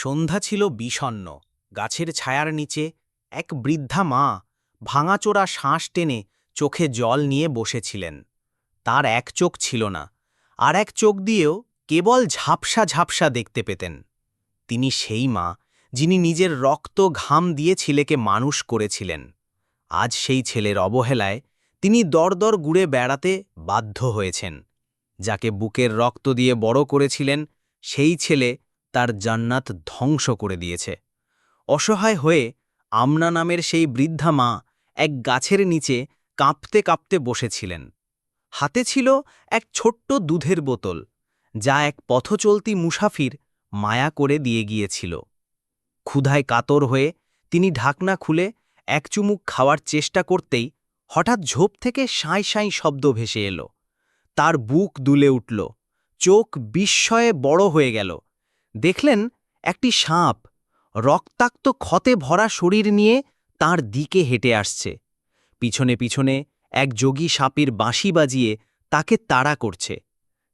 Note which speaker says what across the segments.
Speaker 1: সন্ধ্যা ছিল বিষণ্ন গাছের ছায়ার নিচে এক বৃদ্ধা মা ভাঙাচোরা শ্বাস টেনে চোখে জল নিয়ে বসেছিলেন। তার এক চোখ ছিল না, আর এক চোখ দিয়েও কেবল ঝাপসা ঝাপসা দেখতে পেতেন। তিনি সেই মা যিনি নিজের রক্ত ঘাম দিয়ে ছেলেকে মানুষ করেছিলেন। আজ সেই ছেলের অবহেলায় তিনি দরদর গুড়ে বেড়াতে বাধ্য হয়েছেন। যাকে বুকের রক্ত দিয়ে বড় করেছিলেন সেই ছেলে তার জান্নাত ধ্বংস করে দিয়েছে। অসহায় হয়ে আমনা নামের সেই বৃদ্ধা মা এক গাছের নিচে কাঁপতে কাঁপতে বসেছিলেন। হাতে ছিল এক ছোট্ট দুধের বোতল, যা এক পথচলতি মুসাফির মায়া করে দিয়ে গিয়েছিল। ক্ষুধায় কাতর হয়ে তিনি ঢাকনা খুলে এক চুমুক খাওয়ার চেষ্টা করতেই হঠাৎ ঝোপ থেকে সাঁই সাঁই শব্দ ভেসে এলো। তার বুক দুলে উঠল, চোখ বিস্ময়ে বড় হয়ে গেল। দেখলেন একটি সাপ রক্তাক্ত ক্ষতে ভরা শরীর নিয়ে তার দিকে হেঁটে আসছে। পিছনে পিছনে এক যোগী সাপির বাঁশি বাজিয়ে তাকে তাড়া করছে।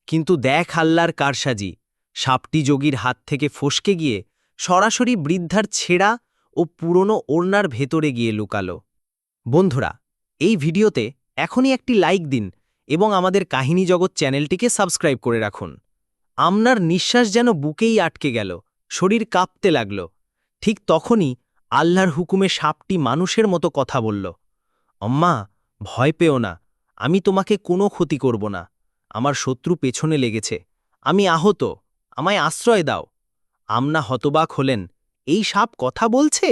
Speaker 1: কিন্তু দেখ আল্লার কারসাজি, সাপটি যোগীর হাত থেকে ফসকে গিয়ে সরাসরি বৃদ্ধার ছেঁড়া ও পুরনো ওড়নার ভেতরে গিয়ে লুকালো। বন্ধুরা, এই ভিডিওতে এখনই একটি লাইক দিন এবং আমাদের কাহিনী জগৎ চ্যানেলটিকে সাবস্ক্রাইব করে রাখুন। আমনার নিঃশ্বাস যেন বুকেই আটকে গেল, শরীর কাঁপতে লাগল। ঠিক তখনই আল্লাহর হুকুমে সাপটি মানুষের মতো কথা বলল, অম্মা, ভয় পেও না, আমি তোমাকে কোনো ক্ষতি করব না, আমার শত্রু পেছনে লেগেছে, আমি আহত, আমায় আশ্রয় দাও। আমনা হতবাক হলেন, এই সাপ কথা বলছে?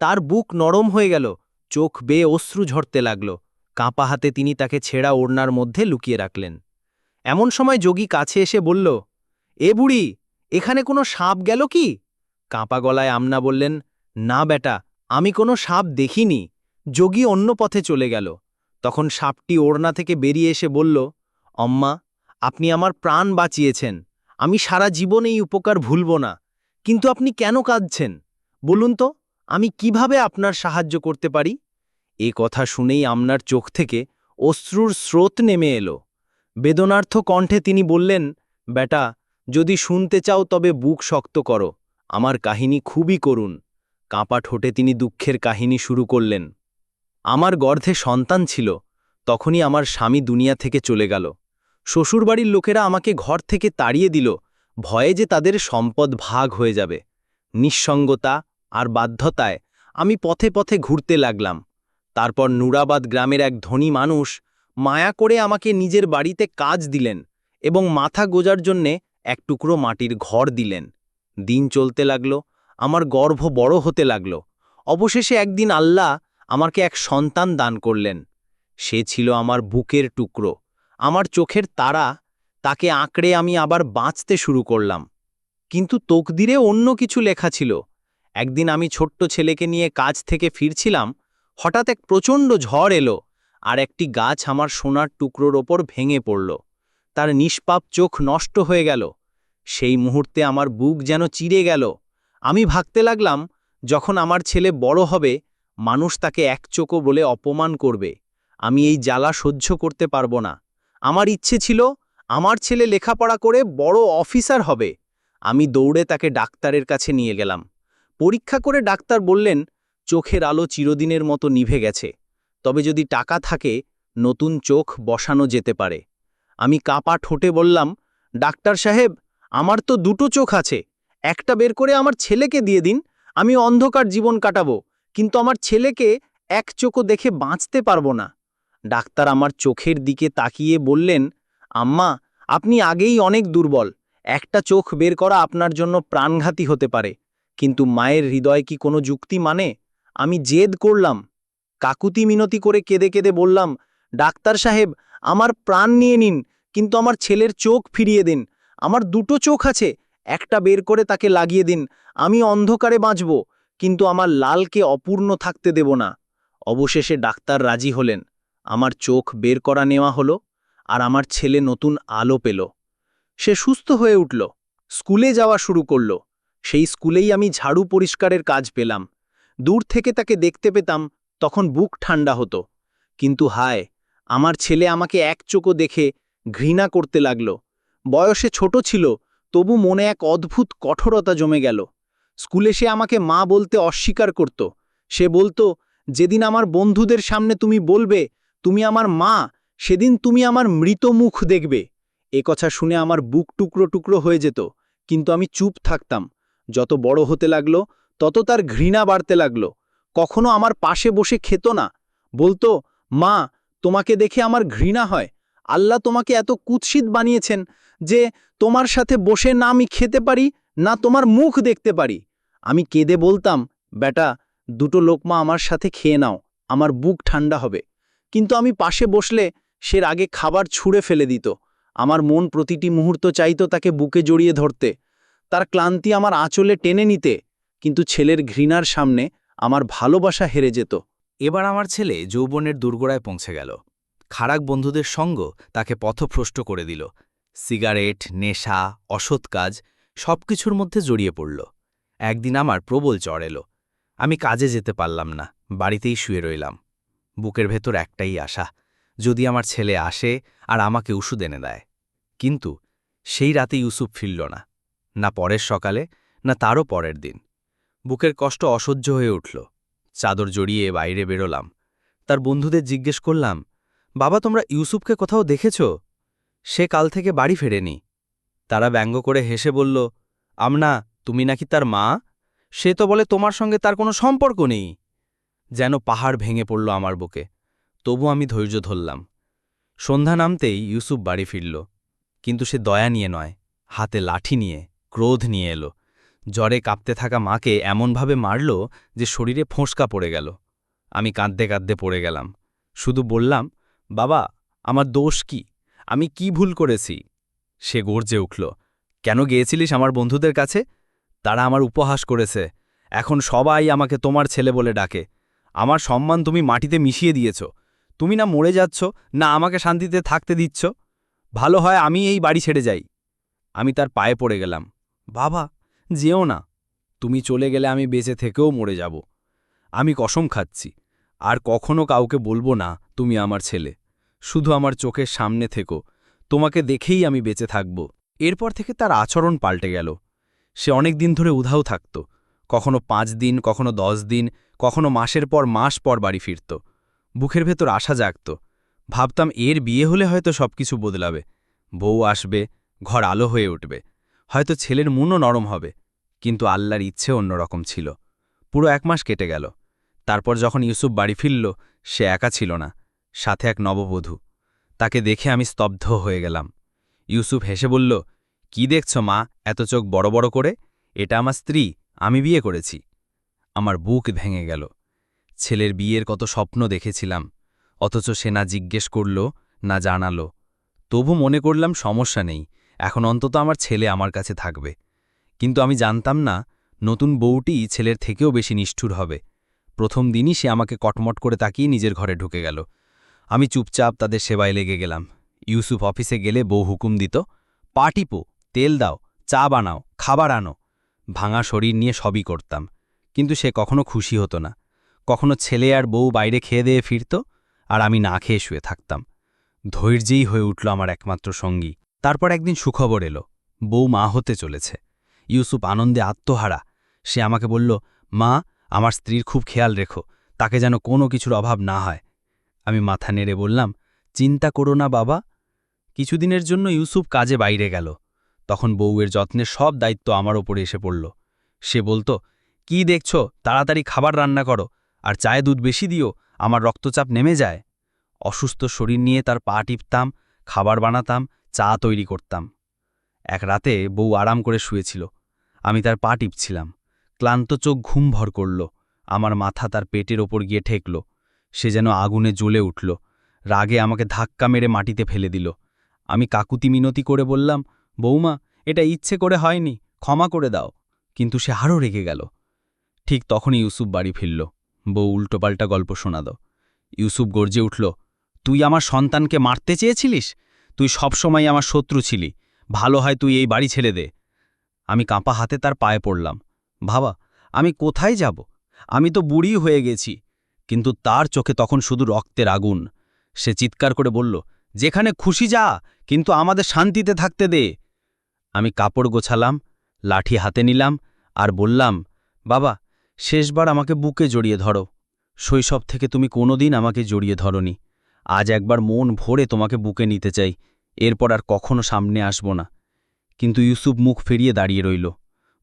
Speaker 1: তার বুক নরম হয়ে গেল, চোখ বেয়ে অশ্রু ঝরতে লাগল, কাঁপা হাতে তিনি তাকে ছেঁড়া ওড়নার মধ্যে লুকিয়ে রাখলেন। এমন সময় যোগী কাছে এসে বলল এ বুড়ি, এখানে কোনো সাপ গেল কি? কাঁপা গলায় আমনা বললেন, না বেটা, আমি কোনো সাপ দেখিনি। যোগী অন্য পথে চলে গেল। তখন সাপটি ওড়না থেকে বেরিয়ে এসে বলল, অম্মা, আপনি আমার প্রাণ বাঁচিয়েছেন। আমি সারা জীবন এই উপকার ভুলব না। কিন্তু আপনি কেন কাঁদছেন? বলুন তো, আমি কীভাবে আপনার সাহায্য করতে পারি? এ কথা শুনেই আমনার চোখ থেকে অশ্রুর স্রোত নেমে এলো। বেদনার্থ কণ্ঠে তিনি বললেন, বেটা যদি শুনতে চাও তবে বুক শক্ত করো, আমার কাহিনী খুবই করুন কাঁপা ঠোঁটে তিনি দুঃখের কাহিনী শুরু করলেন। আমার গর্ধে সন্তান ছিল, তখনই আমার স্বামী দুনিয়া থেকে চলে গেল। শ্বশুরবাড়ির লোকেরা আমাকে ঘর থেকে তাড়িয়ে দিল, ভয়ে যে তাদের সম্পদ ভাগ হয়ে যাবে। নিঃসঙ্গতা আর বাধ্যতায় আমি পথে পথে ঘুরতে লাগলাম। তারপর নুরাবাদ গ্রামের এক ধনী মানুষ মায়া করে আমাকে নিজের বাড়িতে কাজ দিলেন এবং মাথা গোজার জন্যে এক টুকরো মাটির ঘর দিলেন। দিন চলতে লাগল, আমার গর্ভ বড় হতে লাগল। অবশেষে একদিন আল্লাহ আমাকে এক সন্তান দান করলেন। সে ছিল আমার বুকের টুকরো, আমার চোখের তারা, তাকে আঁকড়ে আমি আবার বাঁচতে শুরু করলাম। কিন্তু তকদিরে অন্য কিছু লেখা ছিল। একদিন আমি ছোট্ট ছেলেকে নিয়ে কাজ থেকে ফিরছিলাম, হঠাৎ এক প্রচণ্ড ঝড় এলো আর একটি গাছ আমার সোনার টুকরোর ওপর ভেঙে পড়ল। তার নিষ্পাপ চোখ নষ্ট হয়ে গেল। সেই মুহূর্তে আমার বুক যেন চিরে গেল। আমি ভাবতে লাগলাম, যখন আমার ছেলে বড় হবে, মানুষ তাকে এক চোখো বলে অপমান করবে। আমি এই জ্বালা সহ্য করতে পারব না। আমার ইচ্ছে ছিল, আমার ছেলে লেখাপড়া করে বড় অফিসার হবে। আমি দৌড়ে তাকে ডাক্তারের কাছে নিয়ে গেলাম। পরীক্ষা করে ডাক্তার বললেন, চোখের আলো চিরদিনের মতো নিভে গেছে। তবে যদি টাকা থাকে, নতুন চোখ বসানো যেতে পারে। আমি কাপা ঠোঁটে বললাম, ডাক্তার সাহেব আমার তো দুটো চোখ আছে। একটা বের করে আমার ছেলেকে দিয়ে দিন, আমি অন্ধকার জীবন কাটাবো, কিন্তু আমার ছেলেকে এক চোখও দেখে বাঁচতে পারব না। ডাক্তার আমার চোখের দিকে তাকিয়ে বললেন, আম্মা, আপনি আগেই অনেক দুর্বল। একটা চোখ বের করা আপনার জন্য প্রাণঘাতী হতে পারে। কিন্তু মায়ের হৃদয় কি কোনো যুক্তি মানে? আমি জেদ করলাম। কাকুতি মিনতি করে কেঁদে কেঁদে বললাম, ডাক্তার সাহেব, আমার প্রাণ নিয়ে নিন, কিন্তু আমার ছেলের চোখ ফিরিয়ে দিন। আমার দুটো চোখ আছে, একটা বের করে তাকে লাগিয়ে দিন, আমি অন্ধকারে বাঁচব, কিন্তু আমার লালকে অপূর্ণ থাকতে দেব না। অবশেষে ডাক্তার রাজি হলেন, আমার চোখ বের করা নেওয়া হলো, আর আমার ছেলে নতুন আলো পেল। সে সুস্থ হয়ে উঠল, স্কুলে যাওয়া শুরু করল, সেই স্কুলেই আমি ঝাড়ু পরিষ্কারের কাজ পেলাম। দূর থেকে তাকে দেখতে পেতাম, তখন বুক ঠান্ডা হতো, কিন্তু হায়, আমার ছেলে আমাকে এক চোখো দেখে ঘৃণা করতে লাগল। বয়সে ছোট ছিল, তবু মনে এক অদ্ভুত কঠোরতা জমে গেল।
Speaker 2: স্কুলে সে আমাকে মা বলতে অস্বীকার করত। সে বলতো, যেদিন আমার বন্ধুদের সামনে তুমি বলবে, তুমি আমার মা, সেদিন তুমি আমার মৃত মুখ দেখবে। এ কথা শুনে আমার বুক টুকরো টুকরো হয়ে যেত, কিন্তু আমি চুপ থাকতাম। যত বড় হতে লাগল, তত তার ঘৃণা বাড়তে লাগল। কখনো আমার পাশে বসে খেত না। বলতো, মা, তোমাকে দেখে আমার ঘৃণা হয়। আল্লাহ তোমাকে এত কুৎসিত বানিয়েছেন যে তোমার সাথে বসে না আমি খেতে পারি, না তোমার মুখ দেখতে পারি। আমি কেঁদে বলতাম, বেটা, দুটো লোকমা আমার সাথে খেয়ে নাও, আমার বুক ঠান্ডা হবে। কিন্তু আমি পাশে বসলে সে আগে খাবার ছুঁড়ে ফেলে দিত। আমার মন প্রতিটি মুহূর্ত চাইতো তাকে বুকে জড়িয়ে ধরতে। তার ক্লান্তি আমার আঁচলে টেনে নিতে, কিন্তু ছেলের ঘৃণার সামনে আমার ভালোবাসা হেরে যেত।
Speaker 3: এবার আমার ছেলে যৌবনের দুর্গোড়ায় পৌঁছে গেল। খারাপ বন্ধুদের সঙ্গ তাকে পথভ্রষ্ট করে দিল। সিগারেট, নেশা, অসৎ কাজ সবকিছুর মধ্যে জড়িয়ে পড়ল। একদিন আমার প্রবল জ্বর এলো। আমি কাজে যেতে পারলাম না, বাড়িতেই শুয়ে রইলাম। বুকের ভেতর একটাই আশা, যদি আমার ছেলে আসে আর আমাকে ওষুধ এনে দেয়। কিন্তু সেই রাতে ইউসুফ ফিরল না না পরের সকালে, না তারও পরের দিন। বুকের কষ্ট অসহ্য হয়ে উঠল। চাদর জড়িয়ে বাইরে বেরোলাম। তার বন্ধুদের জিজ্ঞেস করলাম বাবা, তোমরা ইউসুফকে কোথাও দেখেছ? সে কাল থেকে বাড়ি ফেরেনি। তারা ব্যঙ্গ করে হেসে বলল, আমনা, তুমি নাকি তার মা? সে তো বলে তোমার সঙ্গে তার কোনো সম্পর্ক নেই। যেন পাহাড় ভেঙে পড়ল আমার বুকে। তবু আমি ধৈর্য ধরলাম। সন্ধ্যা নামতেই ইউসুফ বাড়ি ফিরল। কিন্তু সে দয়া নিয়ে নয়, হাতে লাঠি নিয়ে, ক্রোধ নিয়ে এলো। জ্বরে কাঁপতে থাকা মাকে এমনভাবে মারল যে শরীরে ফোঁসকা পড়ে গেল। আমি কাঁদতে কাঁদতে পড়ে গেলাম। শুধু বললাম বাবা, আমার দোষ কি? আমি কি ভুল করেছি? সে গর্জে উঠল, কেন গিয়েছিলিস আমার বন্ধুদের কাছে? তারা আমার উপহাস করেছে। এখন সবাই আমাকে তোমার ছেলে বলে ডাকে। আমার সম্মান তুমি মাটিতে মিশিয়ে দিয়েছ। তুমি না মরে যাচ্ছ, না আমাকে শান্তিতে থাকতে দিচ্ছ? ভালো হয় আমি এই বাড়ি ছেড়ে যাই। আমি তার পায়ে পড়ে গেলাম, বাবা, যেও না। তুমি চলে গেলে আমি বেঁচে থেকেও মরে যাব। আমি কসম খাচ্ছি। আর কখনো কাউকে বলব না তুমি আমার ছেলে। শুধু আমার চোখের সামনে থেকো, তোমাকে দেখেই আমি বেঁচে থাকব। এরপর থেকে তার আচরণ পাল্টে গেল। সে অনেক দিন ধরে উধাও থাকত। কখনো পাঁচ দিন, কখনো দশ দিন, কখনো মাসের পর মাস পর বাড়ি ফিরত। বুকের ভেতর আশা জাগত। ভাবতাম এর বিয়ে হলে হয়তো সবকিছু বদলাবে। বউ আসবে, ঘর আলো হয়ে উঠবে। হয়তো ছেলের মনও নরম হবে। কিন্তু আল্লাহর ইচ্ছে অন্যরকম ছিল। পুরো এক মাস কেটে গেল। তারপর যখন ইউসুফ বাড়ি ফিরল, সে একা ছিল না। সাথে এক নববধূ। তাকে দেখে আমি স্তব্ধ হয়ে গেলাম। ইউসুফ হেসে বলল, কি দেখছ মা, এত চোখ বড় বড় করে? এটা আমার স্ত্রী, আমি বিয়ে করেছি। আমার বুক ভেঙে গেল। ছেলের বিয়ের কত স্বপ্ন দেখেছিলাম। অথচ সে না জিজ্ঞেস করল, না জানালো। তবু মনে করলাম সমস্যা নেই, এখন অন্তত আমার ছেলে আমার কাছে থাকবে। কিন্তু আমি জানতাম না, নতুন বউটি ছেলের থেকেও বেশি নিষ্ঠুর হবে। প্রথম দিনই সে আমাকে কটমট করে তাকিয়ে নিজের ঘরে ঢুকে গেল। আমি চুপচাপ তাদের সেবায় লেগে গেলাম। ইউসুফ অফিসে গেলে বউ হুকুম দিত পা টিপো তেল দাও, চা বানাও, খাবার আনো। ভাঙা শরীর নিয়ে সবই করতাম, কিন্তু সে কখনো খুশি হতো না। কখনো ছেলে আর বউ বাইরে খেয়ে দিয়ে ফিরত, আর আমি না খেয়ে শুয়ে থাকতাম। ধৈর্যেই হয়ে উঠল আমার একমাত্র সঙ্গী। তারপর একদিন সুখবর এলো, বউ মা হতে চলেছে। ইউসুফ আনন্দে আত্মহারা। সে আমাকে বলল, মা, আমার স্ত্রীর খুব খেয়াল রেখো, তাকে যেন কোনো কিছুর অভাব না হয়। আমি মাথা নেড়ে বললাম, চিন্তা করো না বাবা। কিছুদিনের জন্য ইউসুফ কাজে বাইরে গেল। তখন বউয়ের যত্নের সব দায়িত্ব আমার ওপরে এসে পড়ল। সে বলতো, কি দেখছ? তাড়াতাড়ি খাবার রান্না করো, আর চায়ে দুধ বেশি দিও, আমার রক্তচাপ নেমে যায়। অসুস্থ শরীর নিয়ে তার পা টিপতাম, খাবার বানাতাম, চা তৈরি করতাম। এক রাতে বউ আরাম করে শুয়েছিল। আমি তার পা টিপছিলাম। ক্লান্ত চোখ ঘুম ভর করল। আমার মাথা তার পেটের ওপর গিয়ে ঠেকল। সে যেন আগুনে জ্বলে উঠল, রাগে আমাকে ধাক্কা মেরে মাটিতে ফেলে দিল। আমি কাকুতি মিনতি করে বললাম বৌমা এটা ইচ্ছে করে হয়নি, ক্ষমা করে দাও। কিন্তু সে আরও রেগে গেল। ঠিক তখনই ইউসুফ বাড়ি ফিরল। বউ উল্টোপাল্টা গল্প শোনাদ ইউসুফ গর্জে উঠল, তুই আমার সন্তানকে মারতে চেয়েছিলিস? তুই সবসময় আমার শত্রু ছিলি, ভালো হয় তুই এই বাড়ি ছেড়ে দে। আমি কাঁপা হাতে তার পায়ে পড়লাম ভাবা আমি কোথায় যাব? আমি তো বুড়ি হয়ে গেছি কিন্তু তার চোখে তখন শুধু রক্তের আগুন সে চিৎকার করে বলল, যেখানে খুশি যা, কিন্তু আমাদের শান্তিতে থাকতে দে। আমি কাপড় গোছালাম, লাঠি হাতে নিলাম আর বললাম, বাবা, শেষবার আমাকে বুকে জড়িয়ে ধরো। শৈশব থেকে তুমি কোনোদিন আমাকে জড়িয়ে ধরনি। আজ একবার মন ভরে তোমাকে বুকে নিতে চাই। এরপর আর কখনো সামনে আসব না। কিন্তু ইউসুফ মুখ ফিরিয়ে দাঁড়িয়ে রইল।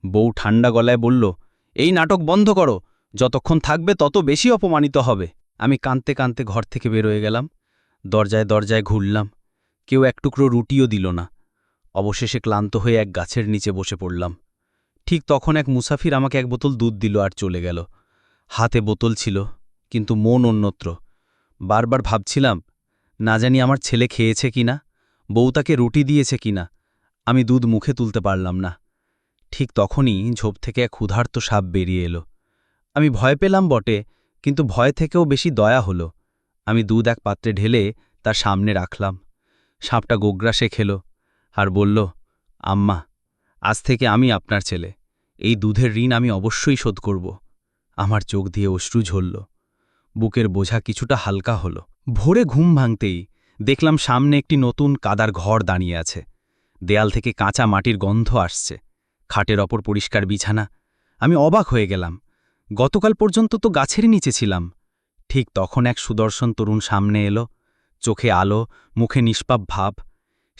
Speaker 3: বউ ঠান্ডা গলায় বলল, এই নাটক বন্ধ করো। যতক্ষণ থাকবে তত বেশি অপমানিত হবে। আমি কাঁদতে কাঁদতে ঘর থেকে বেরোয় গেলাম। দরজায় দরজায় ঘুরলাম। কেউ এক টুকরো রুটিও দিল না। অবশেষে ক্লান্ত হয়ে এক গাছের নিচে বসে পড়লাম। ঠিক তখন এক মুসাফির আমাকে এক বোতল দুধ দিল আর চলে গেল। হাতে বোতল ছিল, কিন্তু মন অন্যত্র। বারবার ভাবছিলাম, না জানি আমার ছেলে খেয়েছে কিনা, বউ তাকে রুটি দিয়েছে কিনা, আমি দুধ মুখে তুলতে পারলাম না। ঠিক তখনই ঝোপ থেকে এক ক্ষুধার্ত সাপ বেরিয়ে এলো। আমি ভয় পেলাম বটে, কিন্তু ভয় থেকেও বেশি দয়া হলো। আমি দুধ এক পাত্রে ঢেলে তার সামনে রাখলাম। সাপটা গোগ্রাসে খেল আর বলল, আম্মা, আজ থেকে আমি আপনার ছেলে। এই দুধের ঋণ আমি অবশ্যই শোধ করব। আমার চোখ দিয়ে অশ্রু ঝরল। বুকের বোঝা কিছুটা হালকা হলো। ভোরে ঘুম ভাঙতেই দেখলাম সামনে একটি নতুন কাদার ঘর দাঁড়িয়ে আছে। দেয়াল থেকে কাঁচা মাটির গন্ধ আসছে। খাটের অপর পরিষ্কার বিছানা। আমি অবাক হয়ে গেলাম। গতকাল পর্যন্ত তো গাছের নিচে ছিলাম। ঠিক তখন এক সুদর্শন তরুণ সামনে এলো, চোখে আলো, মুখে নিষ্পাপ ভাব।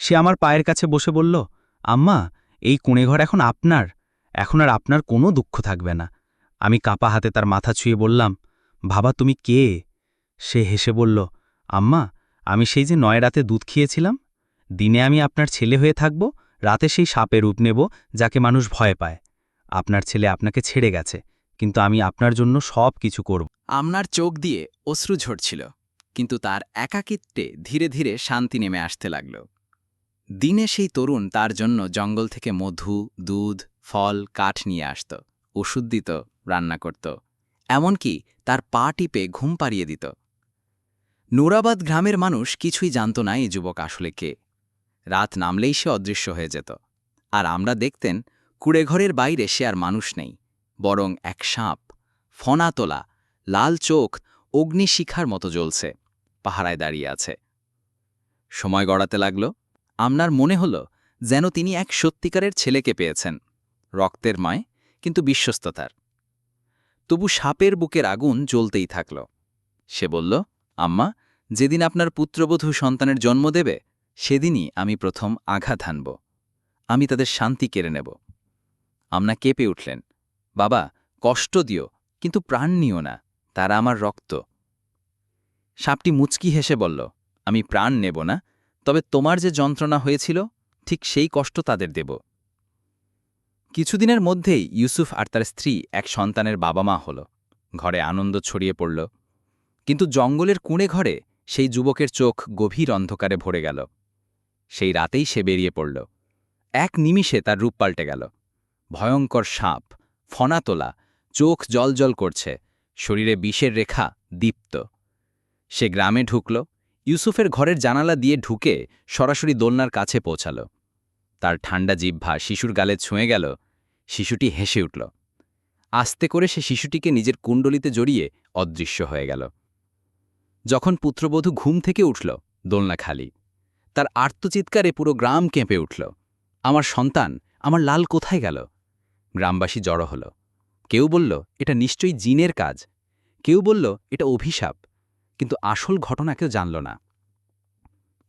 Speaker 3: সে আমার পায়ের কাছে বসে বলল, আম্মা, এই কুঁড়েঘর এখন আপনার। এখন আর আপনার কোনো দুঃখ থাকবে না। আমি কাঁপা হাতে তার মাথা ছুঁয়ে বললাম, বাবা, তুমি কে? সে হেসে বলল, আম্মা, আমি সেই যে নয় রাতে দুধ খেয়েছিলাম। দিনে আমি আপনার ছেলে হয়ে থাকব, রাতে সেই সাপে রূপ নেব, যাকে মানুষ ভয় পায়। আপনার ছেলে আপনাকে ছেড়ে গেছে। কিন্তু আমি আপনার জন্য সব কিছু করব।
Speaker 4: আমনার চোখ দিয়ে অশ্রু ঝরছিল, কিন্তু তার একাকিত্বে ধীরে ধীরে শান্তি নেমে আসতে লাগল। দিনে সেই তরুণ তার জন্য জঙ্গল থেকে মধু, দুধ, ফল, কাঠ নিয়ে আসত, ওষুধ দিত, রান্না করত, এমনকি তার পা টিপে ঘুম পাড়িয়ে দিত। নুরাবাদ গ্রামের মানুষ কিছুই জানত না এই যুবক আসলে কে। রাত নামলেই সে অদৃশ্য হয়ে যেত, আর আমরা দেখতেন কুড়েঘরের বাইরে সে আর মানুষ নেই। বরং এক সাপ, ফনা তোলা, লাল চোখ, অগ্নিশিখার মতো জ্বলছে, পাহারায় দাঁড়িয়ে আছে। সময় গড়াতে লাগল। আমনার মনে হল যেন তিনি এক সত্যিকারের ছেলেকে পেয়েছেন, রক্তের মায়, কিন্তু বিশ্বস্ততার। তবু সাপের বুকের আগুন জ্বলতেই থাকল। সে বলল, আম্মা, যেদিন আপনার পুত্রবধূ সন্তানের জন্ম দেবে, সেদিনই আমি প্রথম আঘাত হানব। আমি তাদের শান্তি কেড়ে নেব। আমনা কেঁপে উঠলেন। বাবা, কষ্ট দিও, কিন্তু প্রাণ নিও না, তারা আমার রক্ত। সাপটি মুচকি হেসে বলল, আমি প্রাণ নেব না, তবে তোমার যে যন্ত্রণা হয়েছিল, ঠিক সেই কষ্ট তাদের দেব। কিছুদিনের মধ্যেই ইউসুফ আর তার স্ত্রী এক সন্তানের বাবা মা হল। ঘরে আনন্দ ছড়িয়ে পড়ল। কিন্তু জঙ্গলের কুঁড়ে ঘরে সেই যুবকের চোখ গভীর অন্ধকারে ভরে গেল। সেই রাতেই সে বেরিয়ে পড়ল। এক নিমিষে তার রূপ পাল্টে গেল। ভয়ঙ্কর সাপ ফনা তোলা, চোখ জলজল করছে, শরীরে বিষের রেখা দীপ্ত। সে গ্রামে ঢুকল, ইউসুফের ঘরের জানালা দিয়ে ঢুকে সরাসরি দোলনার কাছে পৌঁছাল। তার ঠান্ডা জিহ্বা শিশুর গালে ছুঁয়ে গেল, শিশুটি হেসে উঠল। আস্তে করে সে শিশুটিকে নিজের কুণ্ডলিতে জড়িয়ে অদৃশ্য হয়ে গেল। যখন পুত্রবধূ ঘুম থেকে উঠল, দোলনা খালি, তার আর্তচিৎকারে পুরো গ্রাম কেঁপে উঠল। আমার সন্তান, আমার লাল কোথায় গেল? গ্রামবাসী জড়ো হল। কেউ বলল, এটা নিশ্চয়ই জিনের কাজ। কেউ বলল, এটা অভিশাপ। কিন্তু আসল ঘটনা কেউ জানল না।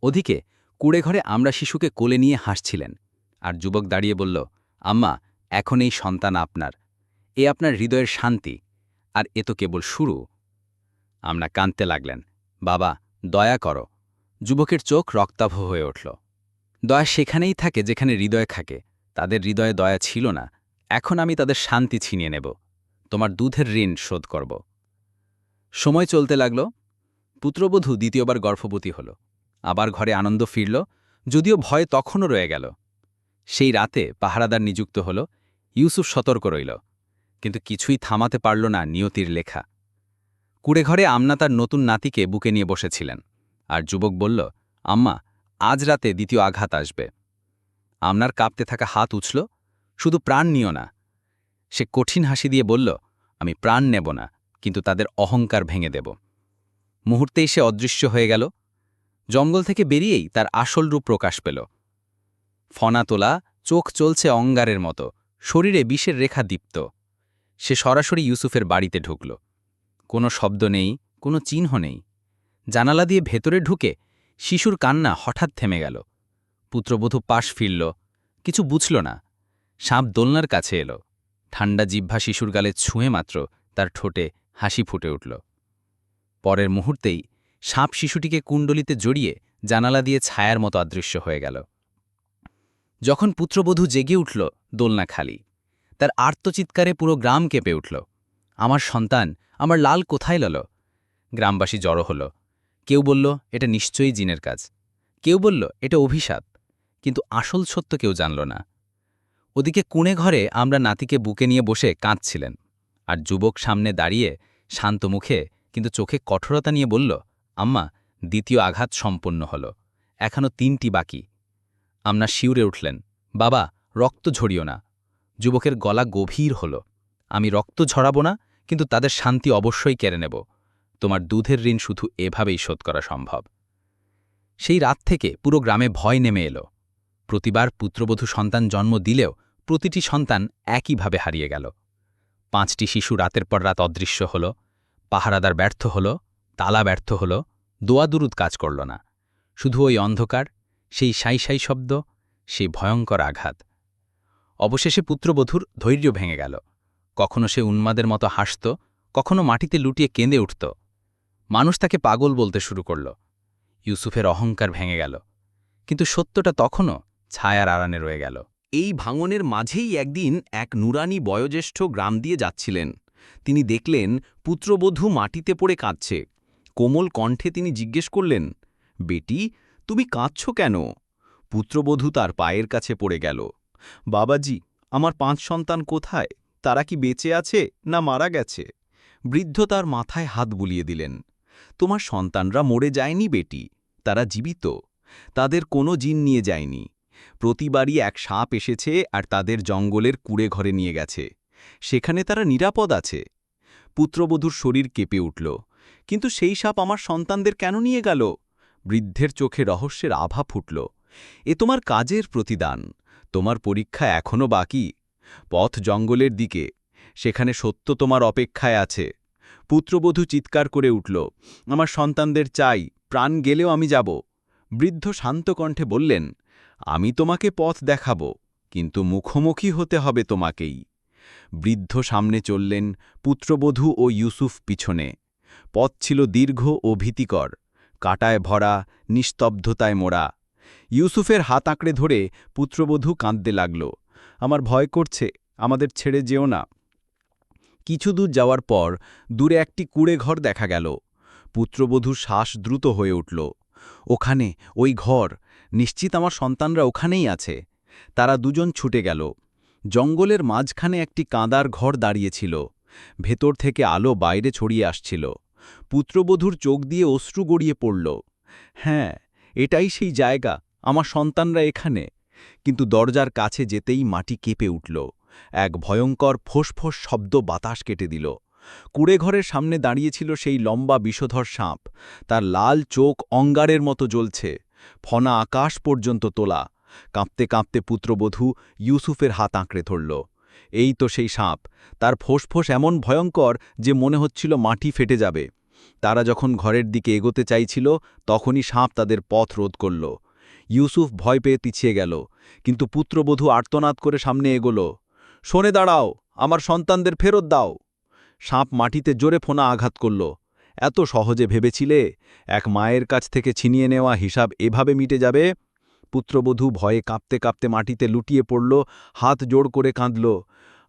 Speaker 4: ওদিকে কুড়েঘরে আমরা শিশুকে কোলে নিয়ে হাসছিলেন আর যুবক দাঁড়িয়ে বলল, আম্মা, এখন এই সন্তান আপনার। এ আপনার হৃদয়ের শান্তি আর এ তো কেবল শুরু। আমরা কাঁদতে লাগলেন, বাবা, দয়া করো। যুবকের চোখ রক্তাভ হয়ে উঠল। দয়া সেখানেই থাকে যেখানে হৃদয় থাকে। তাদের হৃদয়ে দয়া ছিল না। এখন আমি তাদের শান্তি ছিনিয়ে নেব, তোমার দুধের ঋণ শোধ করব। সময় চলতে লাগল, পুত্রবধূ দ্বিতীয়বার গর্ভবতী হল, আবার ঘরে আনন্দ ফিরল, যদিও ভয় তখনও রয়ে গেল। সেই রাতে পাহারাদার নিযুক্ত হল, ইউসুফ সতর্ক রইল, কিন্তু কিছুই থামাতে পারল না নিয়তির লেখা। কুড়েঘরে আমনা তার নতুন নাতিকে বুকে নিয়ে বসেছিলেন, আর যুবক বলল, আম্মা, আজ রাতে দ্বিতীয় আঘাত আসবে। আমনার কাঁপতে থাকা হাত উছল শুধু প্রাণ নিও না। সে কঠিন হাসি দিয়ে বলল, আমি প্রাণ নেব না, কিন্তু তাদের অহংকার ভেঙে দেব। মুহূর্তেই সে অদৃশ্য হয়ে গেল। জঙ্গল থেকে বেরিয়েই তার আসল রূপ প্রকাশ পেল। ফনা তোলা, চোখ চলছে অঙ্গারের মতো, শরীরে বিষের রেখা দীপ্ত। সে সরাসরি ইউসুফের বাড়িতে ঢুকল। কোনো শব্দ নেই, কোনো চিহ্ন নেই। জানালা দিয়ে ভেতরে ঢুকে শিশুর কান্না হঠাৎ থেমে গেল। পুত্রবধূ পাশ ফিরল, কিছু বুঝল না। সাপ দোলনার কাছে এলো। ঠান্ডা জিহ্বা শিশুর গালে ছুঁয়ে মাত্র তার ঠোঁটে হাসি ফুটে উঠল। পরের মুহূর্তেই সাপ শিশুটিকে কুণ্ডলিতে জড়িয়ে জানালা দিয়ে ছায়ার মতো অদৃশ্য হয়ে গেল। যখন পুত্রবধূ জেগে উঠল দোলনা খালি, তার আর্তচিৎকারে পুরো গ্রাম কেঁপে উঠল। আমার সন্তান, আমার লাল কোথায় লল? গ্রামবাসী জড়ো হল। কেউ বলল, এটা নিশ্চয়ই জিনের কাজ। কেউ বলল, এটা অভিশাপ। কিন্তু আসল সত্য কেউ জানল না। ওদিকে কুণে ঘরে আমরা নাতিকে বুকে নিয়ে বসে কাঁদছিলেন, আর যুবক সামনে দাঁড়িয়ে শান্ত মুখে, কিন্তু চোখে কঠোরতা নিয়ে বলল, আম্মা, দ্বিতীয় আঘাত সম্পন্ন হল এখনও তিনটি বাকি। আমরা শিউরে উঠলেন, বাবা, রক্ত ঝরিও না, যুবকের গলা গভীর হল, আমি রক্ত ঝরাবো না, কিন্তু তাদের শান্তি অবশ্যই কেড়ে নেব, তোমার দুধের ঋণ শুধু এভাবেই শোধ করা সম্ভব। সেই রাত থেকে পুরো গ্রামে ভয় নেমে এলো, প্রতিবার পুত্রবধূ সন্তান জন্ম দিলেও প্রতিটি সন্তান একইভাবে হারিয়ে গেল। পাঁচটি শিশু রাতের পর রাত অদৃশ্য হল, পাহারাদার ব্যর্থ হল, তালা ব্যর্থ হল দোয়াদুরুদ কাজ করল না। শুধু ওই অন্ধকার, সেই সাই সাই শব্দ, সেই ভয়ঙ্কর আঘাত। অবশেষে পুত্রবধূর ধৈর্য ভেঙে গেল। কখনো সে উন্মাদের মতো হাসত, কখনো মাটিতে লুটিয়ে কেঁদে উঠত। মানুষ তাকে পাগল বলতে শুরু করল। ইউসুফের অহংকার ভেঙে গেল। কিন্তু সত্যটা তখনও ছায়ার আড়ানে রয়ে গেল।
Speaker 3: এই ভাঙনের মাঝেই একদিন এক নুরানি বয়োজ্যেষ্ঠ গ্রাম দিয়ে যাচ্ছিলেন। তিনি দেখলেন পুত্রবধূ মাটিতে পড়ে কাঁদছে। কোমল কণ্ঠে তিনি জিজ্ঞেস করলেন, বেটি, তুমি কাঁদছ কেন? পুত্রবধূ তার পায়ের কাছে পড়ে গেল। বাবাজি, আমার পাঁচ সন্তান কোথায়? তারা কি বেঁচে আছে না মারা গেছে? বৃদ্ধ তার মাথায় হাত বুলিয়ে দিলেন, তোমার সন্তানরা মরে যায়নি বেটি, তারা জীবিত। তাদের কোনো জিন নিয়ে যায়নি। প্রতিবারই এক সাপ এসেছে আর তাদের জঙ্গলের কুড়ে ঘরে নিয়ে গেছে। সেখানে তারা নিরাপদ আছে। পুত্রবধূর শরীর কেঁপে উঠল। কিন্তু সেই সাপ আমার সন্তানদের কেন নিয়ে গেল? বৃদ্ধের চোখে রহস্যের আভা ফুটল। এ তোমার কাজের প্রতিদান। তোমার পরীক্ষা এখনও বাকি। পথ জঙ্গলের দিকে। সেখানে সত্য তোমার অপেক্ষায় আছে। পুত্রবধূ চিৎকার করে উঠল, আমার সন্তানদের চাই। প্রাণ গেলেও আমি যাব। বৃদ্ধ শান্ত কণ্ঠে বললেন আমি তোমাকে পথ দেখাব, কিন্তু মুখোমুখি হতে হবে তোমাকেই। বৃদ্ধ সামনে চললেন পুত্রবধূ ও ইউসুফ পিছনে। পথ ছিল দীর্ঘ ও ভীতিকর, কাটায় ভরা, নিস্তব্ধতায় মোড়া। ইউসুফের হাত আঁকড়ে ধরে পুত্রবধূ কাঁদতে লাগল, আমার ভয় করছে, আমাদের ছেড়ে যেও না। কিছু দূর যাওয়ার পর দূরে একটি কুড়ে ঘর দেখা গেল। পুত্রবধূ শ্বাস দ্রুত হয়ে উঠল। ওখানে ওই ঘর নিশ্চিত আমার সন্তানরা ওখানেই আছে। তারা দুজন ছুটে গেল। জঙ্গলের মাঝখানে একটি কাঁদার ঘর দাঁড়িয়েছিল। ভেতর থেকে আলো বাইরে ছড়িয়ে আসছিল। পুত্রবধূর চোখ দিয়ে অশ্রু গড়িয়ে পড়ল। হ্যাঁ এটাই সেই জায়গা। আমার সন্তানরা এখানে। কিন্তু দরজার কাছে যেতেই মাটি কেঁপে উঠল। এক ভয়ঙ্কর ফোঁসফোঁস শব্দ বাতাস কেটে দিল। কুড়েঘরের সামনে দাঁড়িয়েছিল সেই লম্বা বিষধর সাপ। তার লাল চোখ অঙ্গারের মতো জ্বলছে। ফনা আকাশ পর্যন্ত তোলা। কাঁপতে কাঁপতে পুত্রবধূ ইউসুফের হাত আঁকড়ে ধরল। এই তো সেই সাপ, তার ফোঁসফোঁস এমন ভয়ঙ্কর যে মনে হচ্ছিল মাটি ফেটে যাবে। তারা যখন ঘরের দিকে এগোতে চাইছিল, তখনই সাপ তাদের পথ রোধ করল। ইউসুফ ভয় পেয়ে পিছিয়ে গেল, কিন্তু পুত্রবধূ আর্তনাদ করে সামনে এগোল। শোনে দাঁড়াও, আমার সন্তানদের ফেরত দাও! সাপ মাটিতে জোরে ফোনা আঘাত করল। এত সহজে ভেবেছিলে? এক মায়ের কাছ থেকে ছিনিয়ে নেওয়া হিসাব এভাবে মিটে যাবে? পুত্রবধূ ভয়ে কাঁপতে কাঁপতে মাটিতে লুটিয়ে পড়ল, হাত জোড় করে কাঁদল,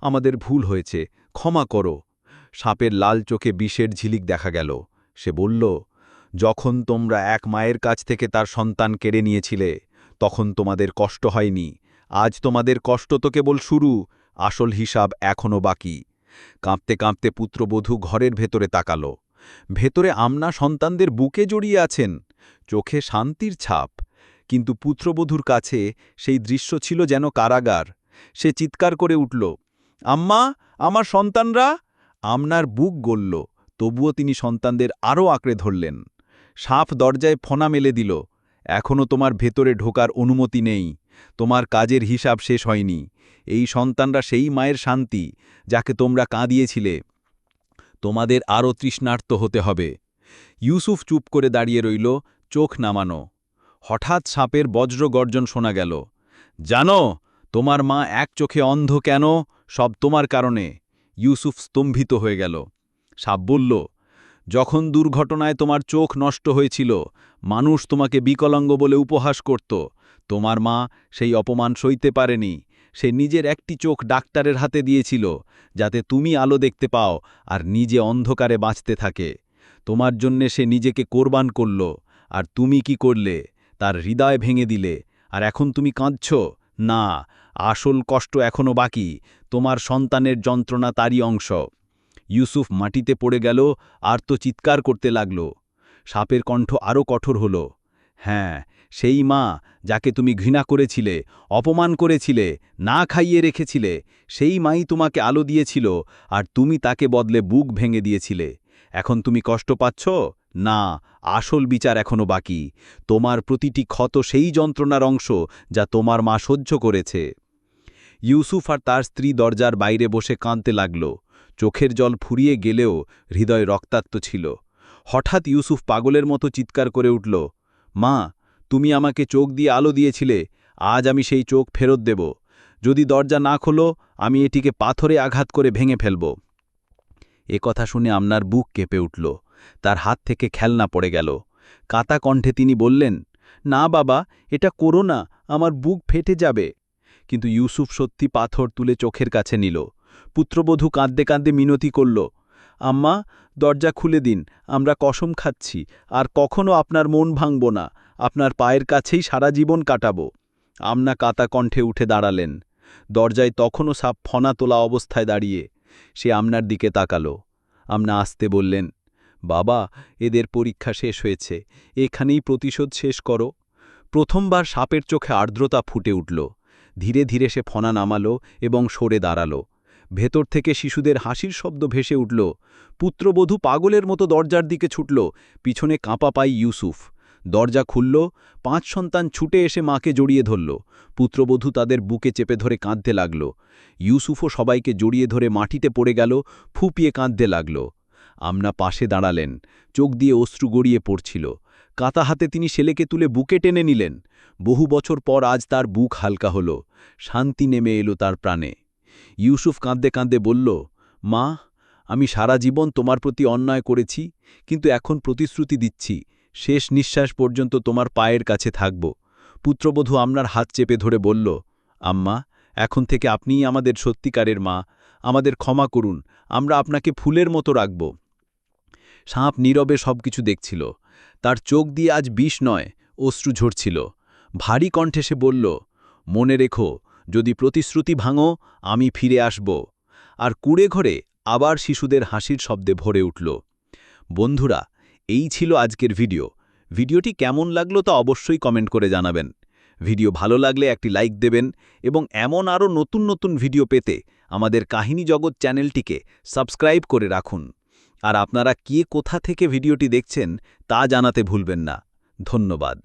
Speaker 3: আমাদের ভুল হয়েছে, ক্ষমা করো। সাপের লাল চোখে বিষের ঝিলিক দেখা গেল। সে বলল, যখন তোমরা এক মায়ের কাছ থেকে তার সন্তান কেড়ে নিয়েছিলে, তখন তোমাদের কষ্ট হয়নি। আজ তোমাদের কষ্ট তো কেবল শুরু, আসল হিসাব এখনও বাকি। কাঁপতে কাঁপতে পুত্রবধূ ঘরের ভেতরে তাকাল। ভেতরে আমনা সন্তানদের বুকে জড়িয়ে আছেন, চোখে শান্তির ছাপ, কিন্তু পুত্রবধূর কাছে সেই দৃশ্য ছিল যেন কারাগার। সে চিৎকার করে উঠল, আম্মা, আমার সন্তানরা? আমনার বুক গলল, তবুও তিনি সন্তানদের আরও আঁকড়ে ধরলেন। সাপ দরজায় ফনা মেলে দিল এখনও তোমার ভেতরে ঢোকার অনুমতি নেই,
Speaker 5: তোমার কাজের হিসাব শেষ হয়নি, এই সন্তানরা সেই মায়ের শান্তি, যাকে তোমরা কাঁদিয়েছিলে। তোমাদের আরও তৃষ্ণার্ত হতে হবে। ইউসুফ চুপ করে দাঁড়িয়ে রইল, চোখ নামানো। হঠাৎ সাপের বজ্র গর্জন শোনা গেল। জানো, তোমার মা এক চোখে অন্ধ কেন? সব তোমার কারণে। ইউসুফ স্তম্ভিত হয়ে গেল। সাপ বলল, যখন দুর্ঘটনায় তোমার চোখ নষ্ট হয়েছিল, মানুষ তোমাকে বিকলাঙ্গ বলে উপহাস করত। তোমার মা সেই অপমান সইতে পারেনি। সে নিজের একটি চোখ ডাক্তারের হাতে দিয়েছিল, যাতে তুমি আলো দেখতে পাও আর নিজে অন্ধকারে বাঁচতে থাকে। তোমার জন্যে সে নিজেকে কোরবান করল, আর তুমি কি করলে? তার হৃদয় ভেঙে দিলে। আর এখন তুমি কাঁদছ? না, আসল কষ্ট এখনও বাকি। তোমার সন্তানের যন্ত্রণা তারই অংশ। ইউসুফ মাটিতে পড়ে গেল, আর তো চিৎকার করতে লাগল। সাপের কণ্ঠ আরও কঠোর হল। হ্যাঁ সেই মা যাকে তুমি ঘৃণা করেছিলে, অপমান করেছিলে, না খাইয়ে রেখেছিলে, সেই মাই তোমাকে আলো দিয়েছিল আর তুমি তাকে বদলে বুক ভেঙে দিয়েছিলে। এখন তুমি কষ্ট পাচ্ছ? না, আসল বিচার এখনও বাকি। তোমার প্রতিটি ক্ষত সেই যন্ত্রণার অংশ যা তোমার মা সহ্য করেছে। ইউসুফ আর তার স্ত্রী দরজার বাইরে বসে কাঁদতে লাগল। চোখের জল ফুরিয়ে গেলেও হৃদয় রক্তাক্ত ছিল। হঠাৎ ইউসুফ পাগলের মতো চিৎকার করে উঠল মা, তুমি আমাকে চোখ দিয়ে আলো দিয়েছিলে, আজ আমি সেই চোখ ফেরত দেব। যদি দরজা না খোলো, আমি এটিকে পাথরে আঘাত করে ভেঙে ফেলব। এ কথা শুনে আপনার বুক কেঁপে উঠল। তার হাত থেকে খেলনা পড়ে গেল। কাতা কণ্ঠে তিনি বললেন, না বাবা, এটা করো না, আমার বুক ফেটে যাবে। কিন্তু ইউসুফ সত্যি পাথর তুলে চোখের কাছে নিল। পুত্রবধূ কাঁদতে কাঁদতে মিনতি করল, আম্মা দরজা খুলে দিন, আমরা কসম খাচ্ছি, আর কখনো আপনার মন ভাঙব না, আপনার পায়ের কাছেই সারা জীবন কাটাবো। আমনা কাতা কণ্ঠে উঠে দাঁড়ালেন। দরজায় তখনও সাপ ফনা তোলা অবস্থায় দাঁড়িয়ে, সে আমনার দিকে তাকালো। আমনা আসতে বললেন, বাবা, এদের পরীক্ষা শেষ হয়েছে, এখানেই প্রতিশোধ শেষ করো। প্রথমবার সাপের চোখে আর্দ্রতা ফুটে উঠল। ধীরে ধীরে সে ফনা নামালো এবং সরে দাঁড়াল। ভেতর থেকে শিশুদের হাসির শব্দ ভেসে উঠল। পুত্রবধূ পাগলের মতো দরজার দিকে ছুটল। পিছনে কাঁপা পাই ইউসুফ। দরজা খুলল। পাঁচ সন্তান ছুটে এসে মাকে জড়িয়ে ধরল। পুত্রবধূ তাদের বুকে চেপে ধরে কাঁদতে লাগল। ইউসুফও সবাইকে জড়িয়ে ধরে মাটিতে পড়ে গেল, ফুপিয়ে কাঁদতে লাগল। আমনা পাশে দাঁড়ালেন। চোখ দিয়ে অশ্রু গড়িয়ে পড়ছিল। কাতা হাতে তিনি ছেলেকে তুলে বুকে টেনে নিলেন। বহু বছর পর আজ তার বুক হালকা হল। শান্তি নেমে এলো তার প্রাণে। ইউসুফ কাঁদতে কাঁদতে বলল, মা, আমি সারা জীবন তোমার প্রতি অন্যায় করেছি, কিন্তু এখন প্রতিশ্রুতি দিচ্ছি, শেষ নিঃশ্বাস পর্যন্ত তোমার পায়ের কাছে থাকব। পুত্রবধূ আপনার হাত চেপে ধরে বলল, আম্মা, এখন থেকে আপনিই আমাদের সত্যিকারের মা, আমাদের ক্ষমা করুন, আমরা আপনাকে ফুলের মতো রাখব। সাপ নীরবে সবকিছু দেখছিল, তার চোখ দিয়ে আজ বিষ নয়, অশ্রু ঝরছিল। ভারী কণ্ঠে সে বলল, মনে রেখো যদি প্রতিশ্রুতি ভাঙো, আমি ফিরে আসব। আর কুড়ে ঘরে আবার শিশুদের হাসির শব্দে ভরে উঠল। বন্ধুরা, এই ছিল আজকের ভিডিও। ভিডিওটি কেমন লাগল তা অবশ্যই কমেন্ট করে জানাবেন। ভিডিও ভালো লাগলে একটি লাইক দেবেন এবং এমন আরও নতুন নতুন ভিডিও পেতে আমাদের কাহিনী জগৎ চ্যানেলটিকে সাবস্ক্রাইব করে রাখুন। আর আপনারা কে কোথা থেকে ভিডিওটি দেখছেন তা জানাতে ভুলবেন না। ধন্যবাদ।